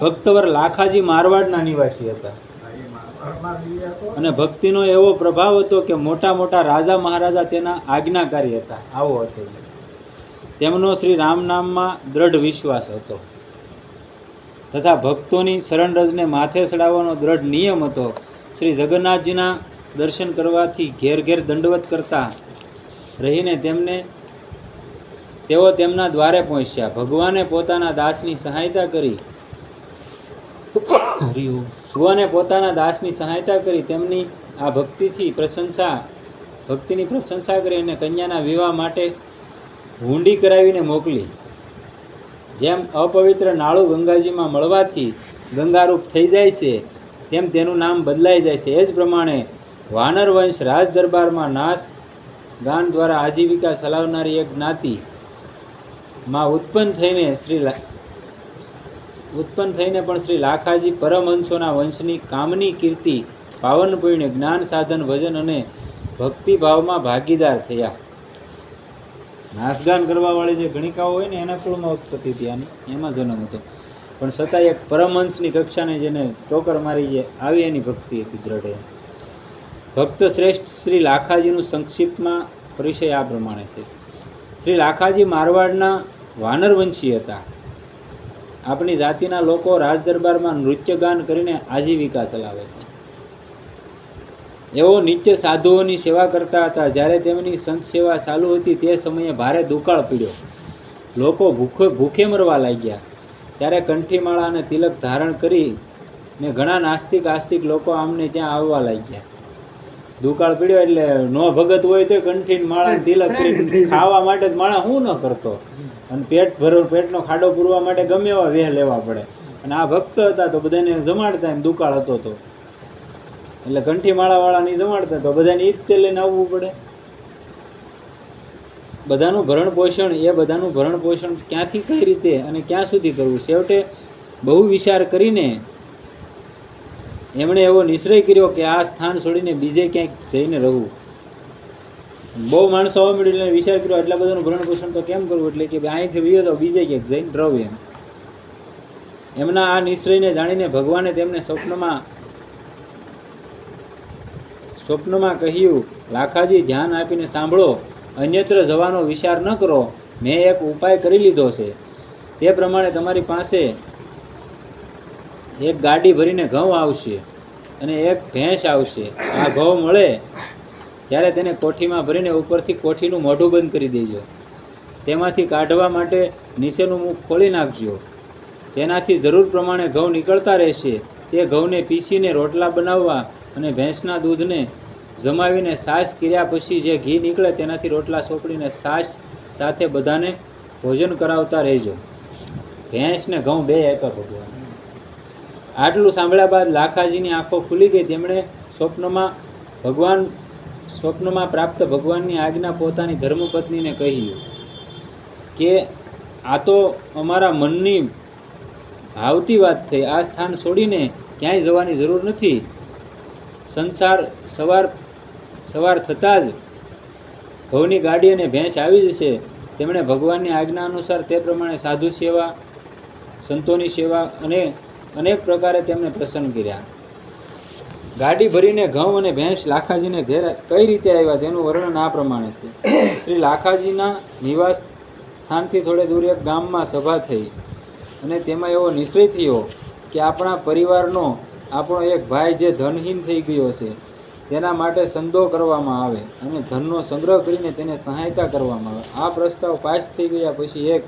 ભક્તવર લાખાજી મારવાડના નિવાસી હતા. અને ભક્તિનો એવો પ્રભાવ હતો કે મોટા મોટા રાજા મહારાજા તેના આજ્ઞાકારી હતા. આવો હતો તેમનો શ્રી રામ નામમાં દ્રઢ વિશ્વાસ હતો. તથા ભક્તોની શરણરજને માથે ચડાવવાનો દ્રઢ નિયમ હતો. શ્રી જગન્નાથજીના દર્શન કરવાથી ઘેર ઘેર દંડવત કરતા રહીને તેમને, તેઓ તેમના દ્વારે પહોંચ્યા. ભગવાને પોતાના દાસની સહાયતા કરી. ભગવાને પોતાના દાસની સહાયતા કરી, તેમની આ ભક્તિથી પ્રશંસા, ભક્તિની પ્રશંસા કરી અને કન્યાના વિવાહ માટે હુંડી કરાવીને મોકલી. જેમ અપવિત્ર નાળું ગંગાજીમાં મળવાથી ગંગારૂપ થઈ જાય છે, તેમ તેનું નામ બદલાઈ જાય છે. એ જ પ્રમાણે વાનર વંશ રાજ દરબારમાં નાશ ગાન દ્વારા આજીવિકા ચલાવનારી એક જ્ઞાતિ માં ઉત્પન્ન થઈને શ્રી ઉત્પન્ન થઈને પણ શ્રી લાખાજી પરમહંસોના વંશની કામની કીર્તિ પાવન પુણ્ય જ્ઞાન સાધન, ભજન અને ભક્તિભાવમાં ભાગીદાર થયા. નાશગાન કરવાવાળી જે ગણિકાઓ હોય ને, એના કુળમાં ઉત્પત્તિ થયાની એમાં જન્મ હતો. પણ છતાં એક પરમહંસની કક્ષાને જેને ટોકર મારી જે આવી એની ભક્તિ હતી દ્રઢ. ભક્ત શ્રેષ્ઠ શ્રી લાખાજીનું સંક્ષિપ્તમાં પરિચય આ પ્રમાણે છે. શ્રી લાખાજી મારવાડના વાનરવંશી હતા. આપણી જાતિના લોકો રાજદરબારમાં નૃત્યગાન કરીને આજીવિકા ચલાવે છે. એઓ નિત્ય સાધુઓની સેવા કરતા હતા. જ્યારે તેમની સંત સેવા ચાલુ હતી તે સમયે ભારે દુકાળ પીડ્યો. લોકો ભૂખે ભૂખે મરવા લાગ્યા. ત્યારે કંઠીમાળા અને તિલક ધારણ કરી ને ઘણા નાસ્તિક આસ્તિક લોકો આમને ત્યાં આવવા લાગ્યા. દુકાળ પીડ્યો એટલે નો ભગત હોય તો કંઠી માળા તિલક ખાવા માટે જ હું ન કરતો. અને પેટ ભરો પેટનો ખાડો પૂરવા માટે ગમે એવા વેહ લેવા પડે. અને આ ભક્ત હતા તો બધાને જમાડતા એમ દુકાળ હતો તો. એટલે કંઠી માળાવાળા ની જમાડતા તો બધાને ઈ તે લઈને આવવું પડે. બધાનું ભરણ પોષણ એ બધાનું ભરણ પોષણ ક્યાંથી કઈ રીતે અને ક્યાં સુધી કરવું? છેવટે બહુ વિચાર કરીને એમણે એવો નિશ્ચય કર્યો કે આ સ્થાન છોડીને બીજે ક્યાંક જઈને રહું. બહુ માણસો આવવા મળ્યું વિચાર કર્યો એટલા બધાનું ભરણ પોષણ તો કેમ કરવું? એટલે કે અહીંથી વિયો તો બીજે ક્યાંક જઈને રહું એમ. એમના આ નિશ્ચયને જાણીને ભગવાને તેમને સ્વપ્નમાં સ્વપ્નમાં કહ્યું, લાખાજી, ધ્યાન આપીને સાંભળો. અન્યત્ર જવાનો વિચાર ન કરો. મેં એક ઉપાય કરી લીધો છે. તે પ્રમાણે તમારી પાસે એક ગાડી ભરીને ઘઉં આવશે અને એક ભેંસ આવશે. આ ઘઉં મળે ત્યારે તેને કોઠીમાં ભરીને ઉપરથી કોઠીનું મોઢું બંધ કરી દેજો. તેમાંથી કાઢવા માટે નીચેનું મુખ ખોલી નાખજો. તેનાથી જરૂર પ્રમાણે ઘઉં નીકળતા રહેશે. તે ઘઉંને પીસીને રોટલા બનાવવા અને ભેંસના દૂધને જમાવીને સાસ કર્યા પછી જે ઘી નીકળે તેનાથી રોટલા સોપડીને સાસ સાથે બધાને ભોજન કરાવતા રહેજો. ભેંસને ઘઉં બે આપ્યા ભગવાન. આટલું સાંભળ્યા બાદ લાખાજીની આંખો ખુલી ગઈ. તેમણે સ્વપ્નમાં ભગવાન, સ્વપ્નમાં પ્રાપ્ત ભગવાનની આજ્ઞા પોતાની ધર્મપત્નીને કહ્યું કે, આ તો અમારા મનની ભાવતી વાત થઈ. આ સ્થાન છોડીને ક્યાંય જવાની જરૂર નથી. સંસાર સવાર સવાર થતાં જ ઘઉંની ગાડી અને ભેંસ આવી જશે. તેમણે ભગવાનની આજ્ઞા અનુસાર તે પ્રમાણે સાધુ સેવા, સંતોની સેવા અને અનેક પ્રકારે તેમને પ્રસન્ન કર્યા. ગાડી ભરીને ઘઉં અને ભેંસ લાખાજીને ઘેર કઈ રીતે આવ્યા તેનું વર્ણન આ પ્રમાણે છે. શ્રી લાખાજીના નિવાસ સ્થાનથી થોડે દૂર એક ગામમાં સભા થઈ અને તેમાં એવો નિશ્ચય થયો કે આપણા પરિવારનો આપણો એક ભાઈ જે ધનહીન થઈ ગયો છે, તેના માટે સંદો કરવામાં આવે અને ધનનો સંગ્રહ કરીને તેને સહાયતા કરવામાં આવે. આ પ્રસ્તાવ પાસ થઈ ગયા પછી એક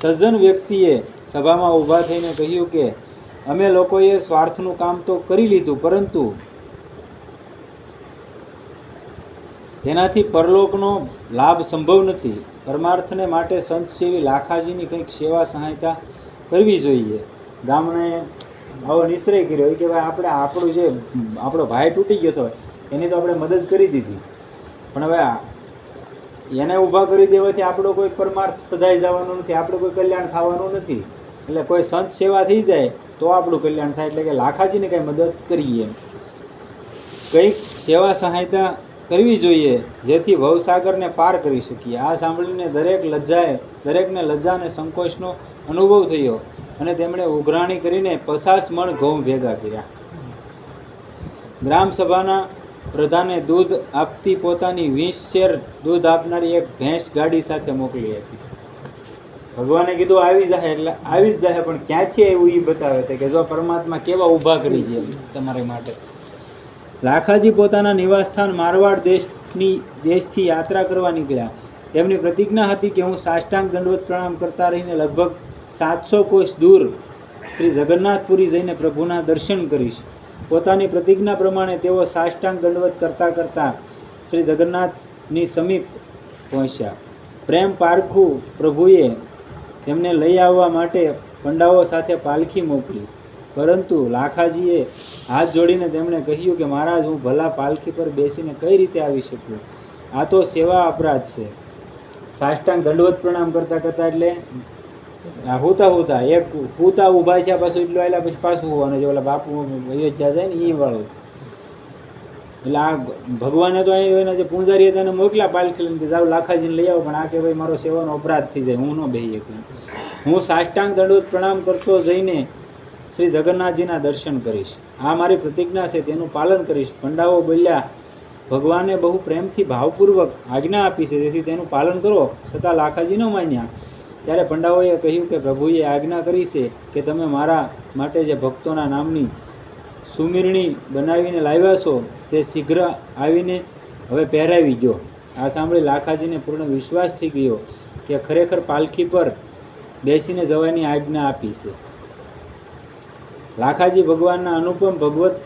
સજ્જન વ્યક્તિએ સભામાં ઊભા થઈને કહ્યું કે, અમે લોકોએ સ્વાર્થનું કામ તો કરી લીધું, પરંતુ તેનાથી પરલોકનો લાભ સંભવ નથી. પરમાર્થને માટે સંત સેવી લાખાજીની કંઈક સેવા સહાયતા કરવી જોઈએ. ગામને આવો નિશ્ચય કર્યો કે ભાઈ આપણે આપણું જે આપણો ભાઈ તૂટી ગયો હતો એની તો આપણે મદદ કરી દીધી. પણ હવે એને ઊભા કરી દેવાથી આપણો કોઈ પરમાર્થ સદાય જવાનો નથી, આપણું કોઈ કલ્યાણ થવાનું નથી. એટલે કોઈ સંત સેવા થઈ જાય તો આપણું કલ્યાણ થાય એટલે કે લાખાજીને કંઈ મદદ કરીએ. કંઈક સેવા સહાયતા કરવી જોઈએ, જેથી ભવસાગરને પાર કરી શકીએ. આ સાંભળીને દરેક લજ્જાએ, દરેકને લજ્જા અને સંકોચનો અનુભવ થયો અને તેમણે ઉઘરાણી કરીને પચાસ મણ ઘઉં ભેગા કર્યા. ગ્રામસભાના પ્રધાને દૂધ આપતી પોતાની વીસ શેર દૂધ આપનારી એક ભેંસ ગાડી સાથે મોકલી હતી. ભગવાને કીધું આવી જાય એટલે આવી જ જાય પણ ક્યાંથી આવ્યું એ બતાવે છે કે જો પરમાત્મા કેવા ઊભા કરી છે તમારે માટે? લાખાજી પોતાના નિવાસસ્થાન મારવાડ દેશની દેશથી યાત્રા કરવા નીકળ્યા. તેમની પ્રતિજ્ઞા હતી કે હું સાષ્ટાંગ દંડવત પ્રણામ કરતા રહીને લગભગ સાતસો કોષ દૂર શ્રી જગન્નાથપુરી જઈને પ્રભુના દર્શન કરીશ. પોતાની પ્રતિજ્ઞા પ્રમાણે તેઓ સાષ્ટાંગ દંડવત કરતા કરતા શ્રી જગન્નાથની સમીપ પહોંચ્યા. પ્રેમ પારખું પ્રભુએ તેમને લઈ આવવા માટે પંડાઓ સાથે પાલખી મોકલી. પરંતુ લાખાજીએ હાથ જોડીને તેમણે કહ્યું કે, મહારાજ, હું ભલા પાલખી પર બેસીને કઈ રીતે આવી શકું? આ તો સેવા અપરાધ છે. સાષ્ટાંગ દંડવત પ્રણામ કરતા કરતા એટલે હુતા હુતા એક હુતા ઊભા છે પાછું એટલું આવેલા પછી પાછું હોવાનું છે. ઓલા બાપુ અયોધ્યા જાય ને એ વાળું. એટલે આ ભગવાને તો અહીં એના જે પૂંજારી હતા એને મોકલ્યા પાલખી લઈને કે જાઓ લાખાજીને લઈ આવો, પણ આ કે ભાઈ મારો સેવાનો અપરાધ થઈ જાય, હું ન બેહી શકું હું સાષ્ટાંગ દંડવત પ્રણામ કરતો જઈને શ્રી જગન્નાથજીના દર્શન કરીશ. આ મારી પ્રતિજ્ઞા છે, તેનું પાલન કરીશ. પંડાઓ બોલ્યા, ભગવાને બહુ પ્રેમથી ભાવપૂર્વક આજ્ઞા આપી છે તેથી તેનું પાલન કરો, છતાં લાખાજી ન માન્યા. ત્યારે પંડાઓએ કહ્યું કે પ્રભુએ આજ્ઞા કરી છે કે તમે મારા માટે જે ભક્તોના નામની સુમિરણી બનાવીને લાવ્યા છો, તે શીઘ્ર આવીને હવે પહેરાવી ગયો આ સાંભળી લાખાજીને પૂર્ણ વિશ્વાસ થઈ ગયો કે ખરેખર પાલખી પર બેસીને જવાની આજ્ઞા આપી છે. લાખાજી ભગવાનના અનુપમ ભગવત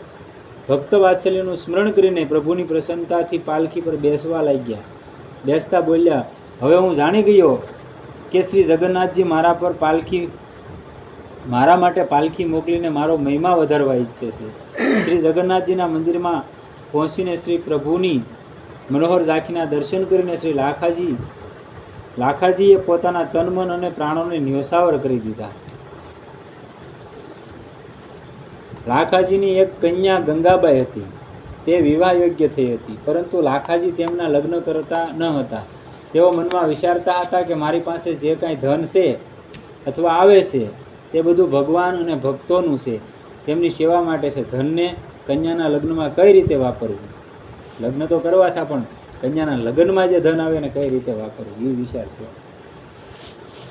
ભક્ત વાત્સલ્યનું સ્મરણ કરીને પ્રભુની પ્રસન્નતાથી પાલખી પર બેસવા લાગ્યા. બેસતા બોલ્યા, હવે હું જાણી ગયો કે શ્રી જગન્નાથજી મારા પર પાલખી મારા માટે પાલખી મોકલીને મારો મહિમા વધારવા ઈચ્છે છે. શ્રી જગન્નાથજીના મંદિરમાં પહોંચીને શ્રી પ્રભુની મનોહર ઝાંખીના દર્શન કરીને શ્રી લાખાજી લાખાજીએ પોતાના તન, મન અને પ્રાણોને ન્યોસાવર કરી દીધા. લાખાજીની એક કન્યા ગંગાબાઈ હતી. તે વિવાહ યોગ્ય થઈ હતી, પરંતુ લાખાજી તેમના લગ્ન કરતા ન હતા. તેઓ મનમાં વિચારતા હતા કે મારી પાસે જે કાંઈ ધન છે અથવા આવે છે તે બધું ભગવાન અને ભક્તોનું છે. તેમની સેવા માટે છે. ધનને કન્યાના લગ્નમાં કઈ રીતે વાપરવું? લગ્ન તો કરવા હતા પણ કન્યાના લગ્નમાં જે ધન આવે ને કઈ રીતે વાપરવું? એ વિચાર થયો.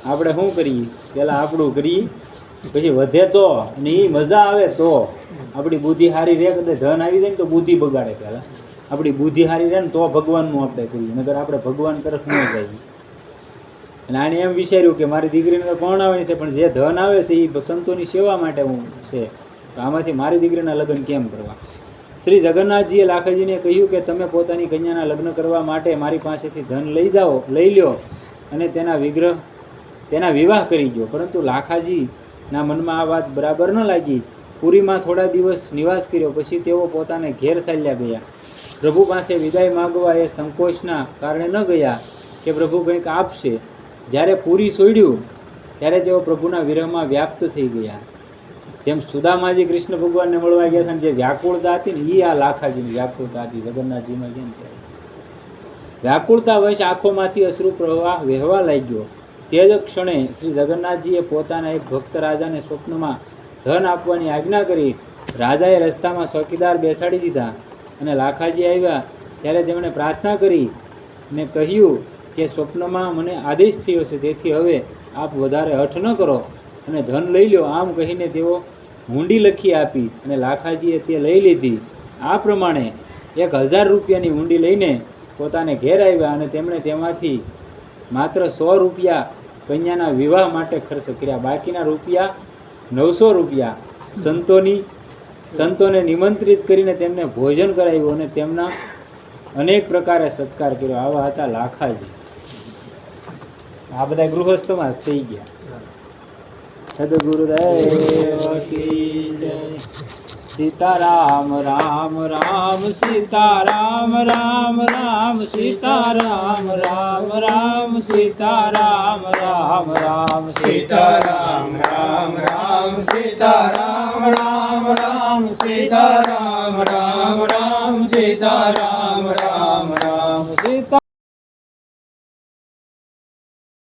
આપણે શું કરીએ? પહેલાં આપણું કરીએ, પછી વધે તો અને એ મજા આવે તો. આપણી બુદ્ધિ હારી રહે, કદાચ ધન આવી જાય ને તો બુદ્ધિ બગાડે પહેલાં. આપણી બુદ્ધિ હારી રહે ને તો ભગવાનનું આપણે કરીએ. નગર આપણે ભગવાન તરફ ન જઈએ. અને આણે એમ વિચાર્યું કે મારી દીકરીને તો કોણ આવે છે, પણ જે ધન આવે છે એ સંતોની સેવા માટે હું છે. તો આમાંથી મારી દીકરીના લગ્ન કેમ કરવા? શ્રી જગન્નાથજીએ લાખાજીને કહ્યું કે તમે પોતાની કન્યાના લગ્ન કરવા માટે મારી પાસેથી ધન લઈ જાઓ, લઈ લ્યો અને તેના વિગ્રહ, તેના વિવાહ કરી ગયો પરંતુ લાખાજીના મનમાં આ વાત બરાબર ન લાગી. પુરીમાં થોડા દિવસ નિવાસ કર્યો, પછી તેઓ પોતાને ઘેર ચાલ્યા ગયા. પ્રભુ પાસે વિદાય માગવા એ સંકોચના કારણે ન ગયા કે પ્રભુ કંઈક આપશે. જ્યારે પૂરી સોડ્યું, ત્યારે તેઓ પ્રભુના વિરહમાં વ્યાપ્ત થઈ ગયા. જેમ સુદામાજી કૃષ્ણ ભગવાનને મળવા ગયા હતા જે વ્યાકુળતા હતી ને એ આ લાખાજીની વ્યાકુળતા હતી, જગન્નાથજીમાં કેમ ત્યારે વ્યાકુળતા વશ આંખોમાંથી અશ્રુ પ્રવાહ વહેવા લાગ્યો. તે જ ક્ષણે શ્રી જગન્નાથજીએ પોતાના એક ભક્ત રાજાને સ્વપ્નમાં ધન આપવાની આજ્ઞા કરી. રાજાએ રસ્તામાં ચોકીદાર બેસાડી દીધા અને લાખાજી આવ્યા. ત્યારે તેમણે પ્રાર્થના કરી ને કહ્યું કે સ્વપ્નમાં મને આદેશ થયો છે, તેથી હવે આપ વધારે હઠ ન કરો. અને ધન લઈ લો આમ કહીને તેઓ હુંડી લખી આપી અને લાખાજીએ તે લઈ લીધી. આ પ્રમાણે એક હજાર રૂપિયાની હુંડી લઈને પોતાને ઘેર આવ્યા અને તેમણે તેમાંથી માત્ર સો રૂપિયા કન્યાના વિવાહ માટે ખર્ચ કર્યા. બાકીના રૂપિયા નવસો રૂપિયા. સંતોની, સંતોને નિમંત્રિત કરીને તેમને ભોજન કરાવ્યું અને તેમના અનેક પ્રકારે સત્કાર કર્યો. આવા હતા લાખાજી. આ બધા ગૃહસ્થમાં જ થઈ ગયા. સદગુરુદેવ સીતારામ રામ રામ, સીતારામ રામ રામ, સીતારામ રામ રામ, સીતારામ રામ રામ, સીતારામ રામ રામ, સીતારામ રામ રામ, સીતારામ રામ રામ, સીતારામ